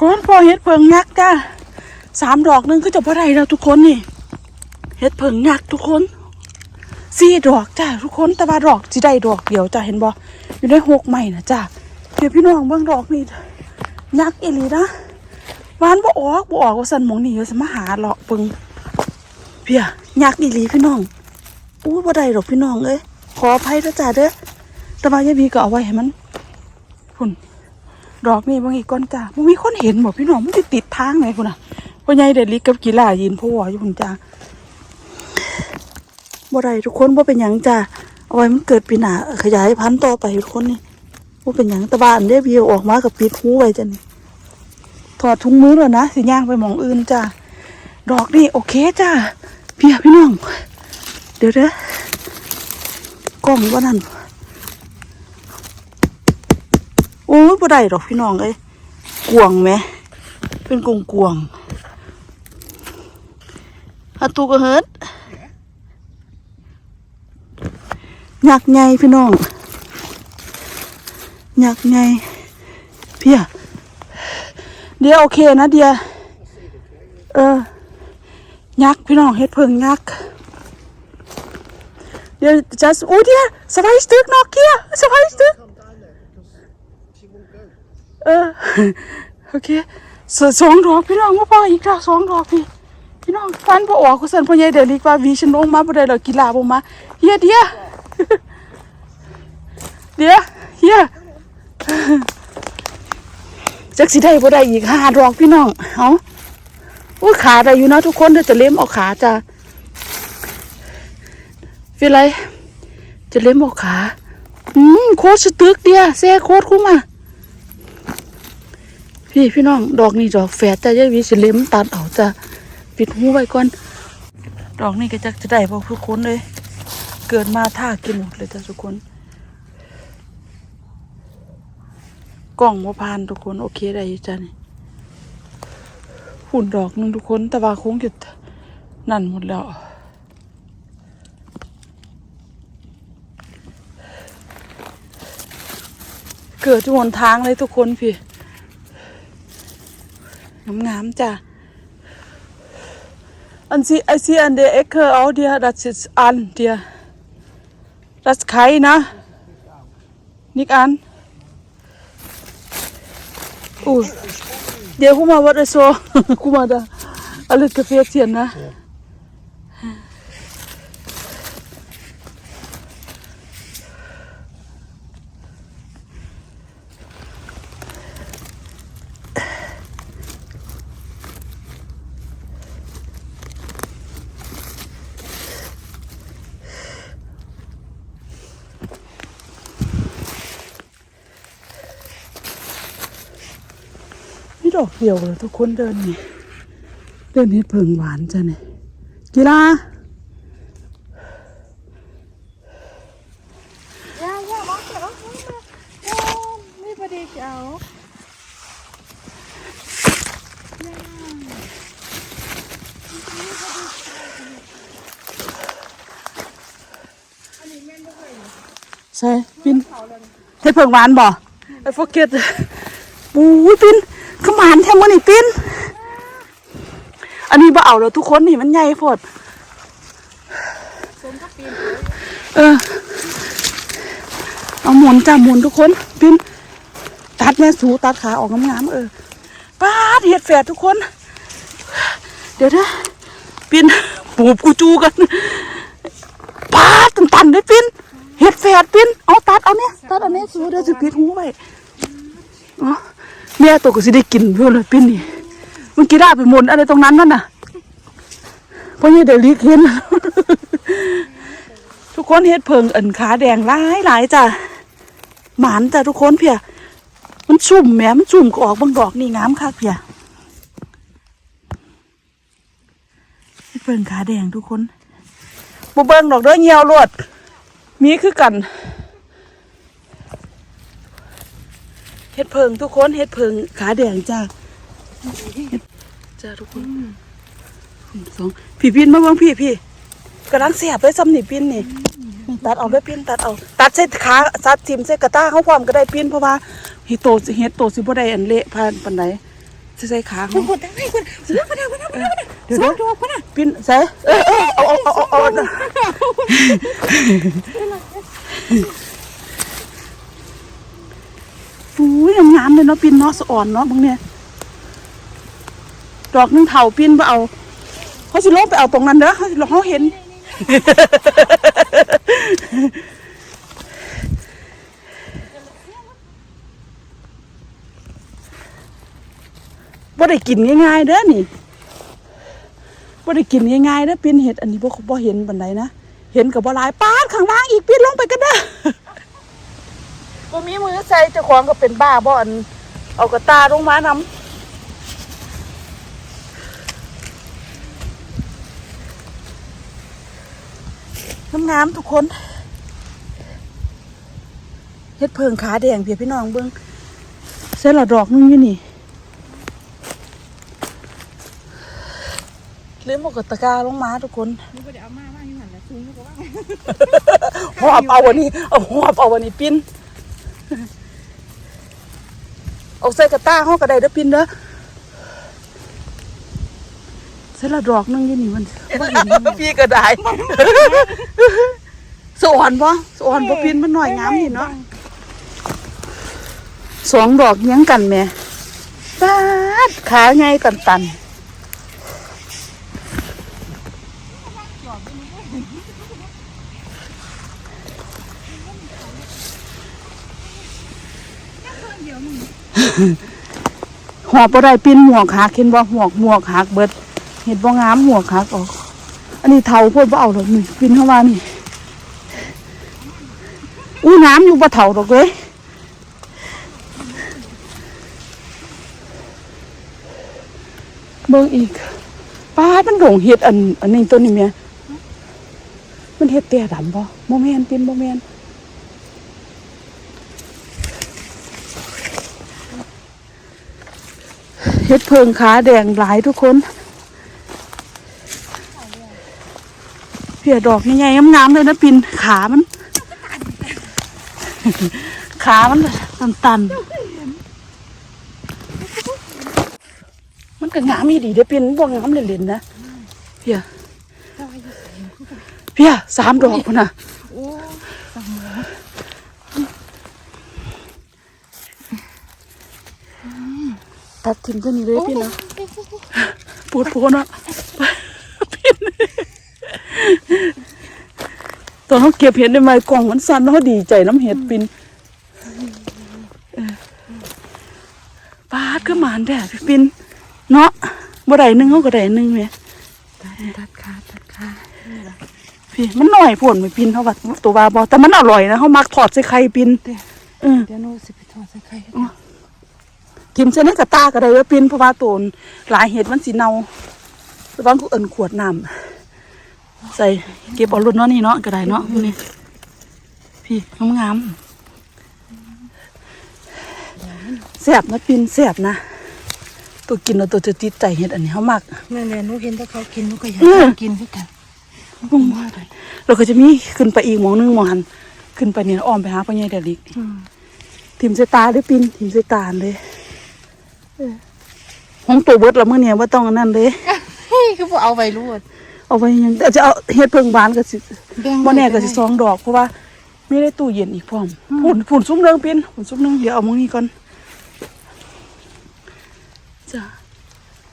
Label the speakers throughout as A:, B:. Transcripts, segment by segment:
A: คนพอเฮ็ดเพิงยักษ์จ้าสามดอกนึงก็จะบ่ได้แล้วทุกคนนี่เฮ็ดเพิงยักษ์ทุกคนสี่ดอกจ้าทุกคนแต่ว่าดอกสิได้ดอกเดียวจ้าเห็นบ่อยู่ในหกไม้นะจ้าเดี๋ยวพี่น้องเบิ่งดอกนี่ยักษ์อีหลีนะหวานบ่ออกบ่ออกว่าซั่นหมองนี่ว่าสมาหาเลาะเบิ่งเพียยักษ์อีลีพี่น้องอู้บ่ได้ดอกพี่น้องเอ้ยขออภัยนะจ้าเด้อแต่ว่ายายบีก็เอาไว้ให้มันพุ่น ดอกนี่บางอีกก้อนจ้ามันมีคนเห็นบอกพี่น้องมันจะติดทางไหนพุ่นอะพ่อใหญ่เด็ดลิกกับกีฬายินพ่ออยู่พุ่นจ้าบ่ได้ทุกคนบ่าเป็นหยังจ้าเอาไว้มันเกิดปีหนาขยายพันธุ์ต่อไปทุกคนนี่บ่าเป็นหยังตะบ้านได้วิวออกมากับปิดหูไว้จ้ะนี่ถอดถุงมือแล้วนะสิย่างไปมองอื่นจ้าดอกนี่โอเคจ้าพี่พี่น้อง เดี๋ยวเด้อกล้องว่านั่น โอ้ย บ่ได้ดอกพี่น้องเอ้ยกวงไหม เป็นกวงกวงฮัตูก็เฮิดหยักไงพี่น้องหยักไงเพียเดียวโอเคนะเดียเออยักพี่น้องเฮ็ดเพิงยักเดี๋ยวจะโอ้เดียสบายสตึกนอกเกียสบายสตึก เออโอเคสสองดอกพี่น้องว่าพออีกดอกสองดอกพี่พี่น้องฟันพอออกก็สั่นพ่อใหญ่เดลิกว่าวีฉันลงมาบ่ได้ดอกกีฬาบ่มาเฮียเดียเดียเฮียจักสิได้บ่ได้อีกห้าดอกพี่น้องเอาอุ้ยขาได้อยู่นะทุกคนเดี๋ยวจะเล็มเอาขาจ้ะเป็นไรจะเล็มเอาขาอืมโคตรสตึกเดียแซ่โคตรคุ้มอะ พี่พี่น้องดอกนี่ดอกแฝดแต่ยายวีสิเล็มตัดเอาจะปิดหูไว้ก่อน ดอกนี่ก็จะจะได้พอทุกคนเลย เกิดมาท่ากินหมดเลยจ้ะทุกคนกล่องมาพานทุกคนโอเคได้จ้ะนี่หุ่นดอกหนึงทุกคนแต่ว่าคงหยุดนั่นหมดแล้วเกิดจุหนทางเลยทุกคนพี่ งามๆจ้ะอันซีไอซีอันเดเอเคอร์เอาเดียรัตสิอันเดียรัตไขนะนิกอันอู้เดี๋ยวกูมาวัดไอโซกูมาดาอะไรกาแฟเทียนนะ yeah. ดอกเดียวเลยทุกคนเดินนี่เดินให้เพิงหวานจ้ะเนี่ยกีฬา
B: Ja, ja, warte, warte, warte. Ja, lieber dich auch.
A: ใช่ปินให้เพิงหวานบ่ไอ้โฟกัสปูยปิน ขมานแทมมันนี่ปิ้น อันนี้บ่เอาแล้วทุกคนนี่มันใหญ่โพดเออ เอาหมุนจ้าหมุนทุกคน ปิ้น ตัดแม่สูตัดขาออกงามๆเออป้าดเห็ดแฝดทุกคน เดี๋ยวนะปิ้นปูบกูจูกันป้าดตันๆเลยปิ้นเห็ดแฝดปิ้นเอาตัดเอาเนี่ยตัดเอาเนี่ยสูเดี๋ยวจะปิดหูไว้อ๋อ เนี่ยตัวก็สิได้กินเพื่อนเลยปินนี่มันกีฬาไปหมุนอะไรตรงนั้นนั่นน่ะเพราะเนี่ยเดี๋ยวลีกเห็น ทุกคนเฮ็ดเพิงเอินขาแดงหลายหลายจ้ะหมานจ้ะทุกคนเพียมันชุ่มแหมมันชุ่มก็ออกบางดอกนี่งามคักเพียเพิงขาแดงทุกคนบ่เบิงดอกเด้อเหี่ยวรวดมีคือกัน เฮ็ดเพิงทุกคนเฮ็ดเพิงขาแดงจ้ะเฮ็ดจ้ะทุกคนสองพี่พินมาเบิ่งพี่พี่กำลังเสียบเลยซ้ำนี่พินนี่ตัดเอาด้วยปิ้นตัดเอา ตัดเส้นขาตัดทิมเส้นกระต้าเขาพร้อมก็ได้ปิ้นเพราะว่าเฮ็ดโตสิเฮ็ดโตสิบ่ได้อันเละผ่านปานใดใส่ขา
B: คุณคุณตั้งให้คุณเสือมาเด้อมาเด้อมาเด้อมาเด้อ
A: เดี๋ยว
B: สอ
A: เดี๋ยว
B: งดอกมาเด้อ
A: ปินใส่เออเออเอาเอาเอาเอาเอาฟู ยงามๆเลยเนาะปินเนาะสะอ่อนเนาะบางเนี่ยดอกหนึงเถาปินไปเอาเขาสิลงไปเอาตรงนั้นเด้อเขาสิเขาเห็นบ่ได้กินง่ายๆเด้อนี่บ่ได้กินง่ายๆเด้อปีนเห็ดอันนี้บ่บ่เห็นปานใดนะ เห็นกับบ่หลายปาดข้างล่างอีกปีนลงไปกันเด้อ บ่มีมือใส่เจ้าของก็เป็นบ้าบ่อันเอากระตาลงมานำงามๆทุกคนเฮ็ดเพิงขาแดงเพี่พี่น้องเบิ่งเส้นละดอกหนึงอยู่นี่ลืมเอากระตะกร้าลงมาทุกคน
B: นี่บ่ได้เอามาว่าอยู่หั่นแหละซุงอยู่ก็ว่า
A: หอบเอาวันนี้เอาหอบเอาวันนี้ปิ้น เอาใส่กระต้าห้องกระไดเด้อปิ้นเด้อเส้นละดอกหนึงอยี่นี่มันบ่เห็นพี่ก็ได้สอนบ่สอนบ่ปิ้นมันหน่อยงามนี่เนาะสองดอกเลี้ยังกันแหม่ปาดขาไงกันตัน หอบบ่ได้ปิ้นหมวกหักเห็นบ่หมวกหมวกหักเบิด เห็นบ่งามหมวกหักออก อันนี้เท่าโพดบ่เอาดอกนี่ปินเข้ามานี่อู้น้ำอยู่บ่เท่าดอกเว้ยเบิ่งอีกป้ามันโด่งเห็ดอัน อันนี้ตัวนี้แม่มันเห็ดเตี้ยดำบ่บ่แม่นปิ้นบ่แม่น เฮ็ดเพิงขาแดงหลายทุกคนเพียดอกนี่ไงงามๆเลยนะปินขามัน ขามันตันตันๆมันก็งามอีดีเด้ปินบ่งามเล่นๆนะเพียเพียสามดอกพุ่นน่ะ ตัดทิมตัวนี้เลยพี่นะปวดโพนะพี่ตอนเขาเก็บเห็ดได้ไหมกล่องมันสั่นเขาดีใจน้ำเห็ดปินเออปาดก็หมานแด่พี่ปินเนาะบ่ได้หนึ่งเขาก็ได้หนึ่งแหม่
B: ตัดขาตัดขา
A: พี่มันหน่อยผลไม่ปินเขาว่าตัวบาบอแต่มันอร่อยนะเขามักทอดใส่ไข่ปินเออ
B: เดี๋ยวหนูสิไปทอดใส่ไข่
A: ทิมเส้นในกระตาก็ได้ว่าปินเพราะว่าตัวหลายเห็ดมันสีเนาระวังกูเอินขวดน้ำใส่เก็บเอารุ่นเนาะนี่เนาะก็ได้เนาะพวกนี้พี่งามๆแซ่บนะปินแซ่บนะตัวกินแล้วตัวจะติดใจเห็ดอันนี้เขามัก
B: แม่แม่หนูเห็นแต่เขากินหนูก็อยาก
A: อืม
B: กินคือกัน
A: บุ้งมากเลยเราก็จะมีขึ้นไปอีกหมองหนึงหมองหันขึ้นไปเนี่ยอ้อมไปหาพ่อใหญ่เดลิก
B: อืม
A: ทิมใส่ตาด้วยปินทิมใส่ตาเลยเออ ห้องตัวเบิดละมื่อเนี่ยว่าต้องอันนั่นเลย
B: เฮ้ยคือบ่เอาไว้รูด
A: เอาไว้ยังแต่จะเอาเฮ็ดเพิงบานก็สิ
B: แบ่ง
A: บ่แน่ก็สิสองดอกเพราะว่าไม่ได้ตู้เย็นอีกพร้อมผุนผุนซุ้มเรืองเป็นผุนซุ้มเรืองเดี๋ยวเอามองนี้ก่อนจ้ะ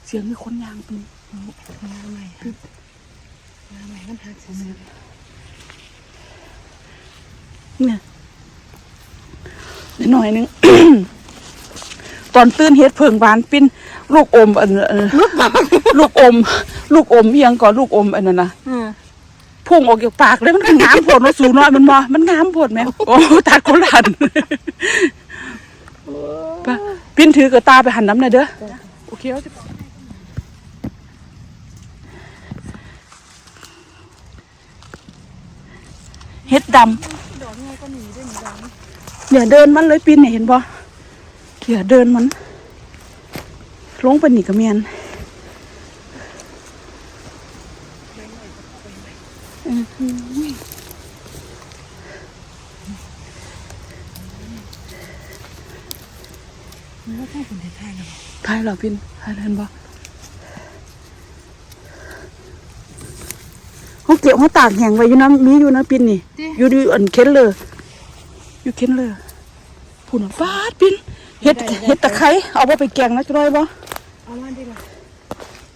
A: เสียงมีคนยางเป็น
B: มาใหม่ค่ะมาใหม่มันหักซื่อ
A: เนี่ยนิดหน่อยหนึง ตอนตื่นเฮ็ดเพิงบานปิ้นลูกอมอันเอ่อลูกอม ลูกอมเอียงก่อนลูกอมอันนั้นนะ
B: ๆอืม
A: พุ่งออกจากปากเลยมันก็งามโผดมาสูน้อยมันมอมันงามโผดไหมโอ้ตัดคนละหันไปปิ้นถือกระตาไปหันน้ำหน่อยเด้อโอเคเอาสิเฮ็ดด
B: ดอกง่ายก็หนีด้วยหนีดอกนี้ำ
A: อย่าเดินมันเลยปิ้นเนี่ยเห็นบ่ อย่าเดินมันลงไปหนีกระเมียนเออ
B: มันก็ใช่คนไทยๆนะ
A: ท้ายเหรอล่ะพินเห็นบ่เขาเก็บเขาตากแห้งไว้อยู่นะมีอยู่นะพินนี่ อยู่ดีอันเค้นเลยอยู่เค้นเลยพูนฟาดพิน เฮ็ดเฮ็ดตะไคร้เอาบ่ไปแกงนะจะได้บ่
B: เอามาดิล่ะ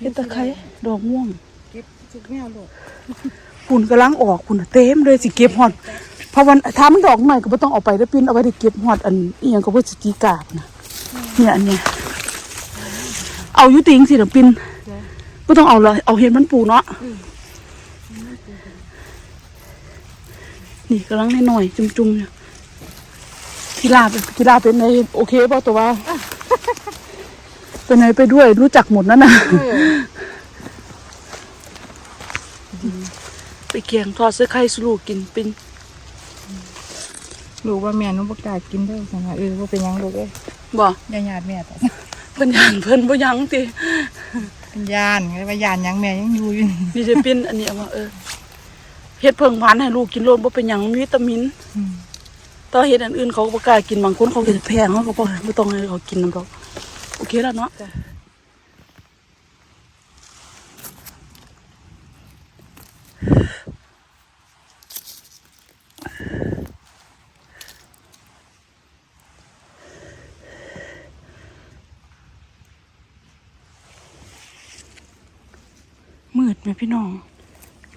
A: เฮ็ดตะไคร้ดอกม่วง
B: เก็บจุกแมวโลด
A: ปุ่นกำลังออกปุ่นน่ะเต็มเลยสิเก็บฮอดเพราะวันถ้ามันดอกใหม่ก็บ่ต้องเอาไปเด้อปินเอาไว้ได้เก็บฮอดอันอีหยังก็พฤศจิกายนนะเนี่ยอันเนี้ยเอาอยู่ติงสิเด้อปินบ่ต้องเอาเลยเอาเห็ดมันปูเนาะนี่กำลังน้อยๆจุ่มๆเนี่ย กีฬาเป็นกีฬาเป็นไงโอเคป่ะตัวว่าเป็นไงไปด้วยรู้จักหมดนั่นน่ะไปเกียงทอดเสื้อไข่สลูกกินเป็น
B: ลูกว่าแม่หนุบ่กล้ากินเด้อสั่นว่าเออบ่เป็นหยังลูกเอ้ย
A: บ่
B: อย่าญาติแม่ต่อ
A: เพิ่นยันเพิ่นบ่ยังติ
B: เป็นยานไงว่าญาติหยังแม่ยังอยู่อยู่
A: นี่จะเป็นอันนี้เอาว่าเออเฮ็ดเพิ่งหวานให้ลูกกินโลดบ่เป็นหยังมีวิตามิน
B: อืม
A: ต่อเฮ็ดอันอื่นเขาก็บ่กล้ากินบางคนเขาก็แพงเขาก็บ่บ่ต้องให้เขากินนำดอกโอเคแล้วเนาะมืดไหมพี่น้อง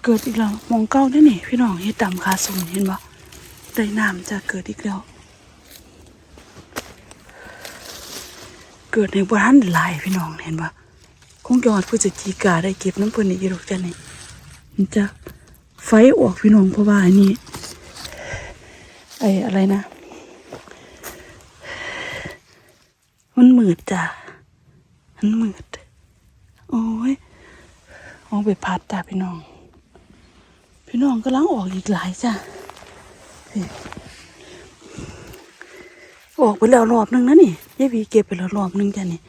A: เกิดอีกแล้วหมองเก้าได้นี่พี่น้องเฮ็ดดำคาสูงเห็นบ่ ได้น้ำจะเกิดอีกแล้ว เกิดในบ้านหลายพี่น้องเห็นบ่คงยอดพฤศจิกาได้เก็บน้ำเพิ่นอีกหรอกจ้ะนี่มันจะไฟออกพี่น้องเพราะว่าอันนี้ไอ้อะไรนะ มันมืดจ้ะ มันมืด โอ้ยเอาไปพัดจ้ะพี่น้อง พี่น้องกำลังออกอีกหลายจ้ะ ออกไปแล้วรอบนึงนะนี่ยายวีเก็บไปแล้วรอบนึงจ้ะนี่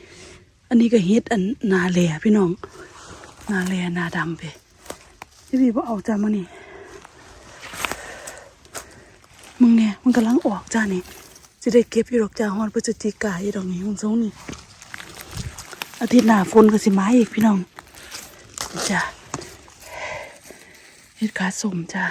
A: อันนี้ก็เฮ็ดอันนาแลพี่น้อง นาแลนาดำไปยายวีบ่เอาจ้ะมานี่มึงเนี่ยมันกำลังออกจ้ะนี่จะได้เก็บอยู่ดอกจ้าฮอดพฤศจิกายนดอกนี้มึงทรงนี่อาทิตย์หน้าฝนก็สิมาอีกพี่น้องจ้ะเฮ็ดขาสมจ้ะ